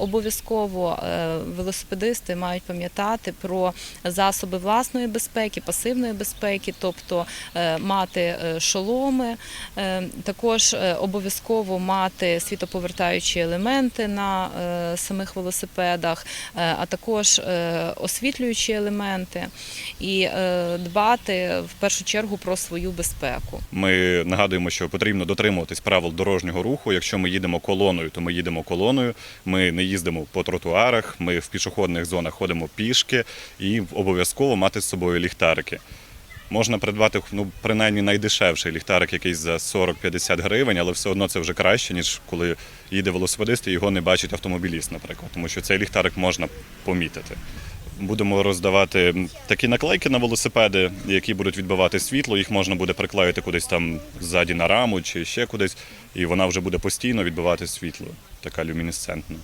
Обов'язково е, велосипедисти мають пам'ятати про засоби власної безпеки, пасивної безпеки, тобто е, мати е, шоломи, також обов'язково мати світоповертаючі елементи на самих велосипедах, а також освітлюючі елементи і дбати в першу чергу про свою безпеку. Ми нагадуємо, що потрібно дотримуватись правил дорожнього руху. Якщо ми їдемо колоною, то ми їдемо колоною. Ми не їздимо по тротуарах, ми в пішохідних зонах ходимо пішки і обов'язково мати з собою ліхтарики. Можна придбати ну, принаймні найдешевший ліхтарик якийсь за 40-50 гривень, але все одно це вже краще, ніж коли їде велосипедист і його не бачить автомобіліст, наприклад, тому що цей ліхтарик можна помітити. Будемо роздавати такі наклейки на велосипеди, які будуть відбивати світло. Їх можна буде приклеїти кудись там ззаді на раму чи ще кудись, і вона вже буде постійно відбивати світло, така люмінесцентна.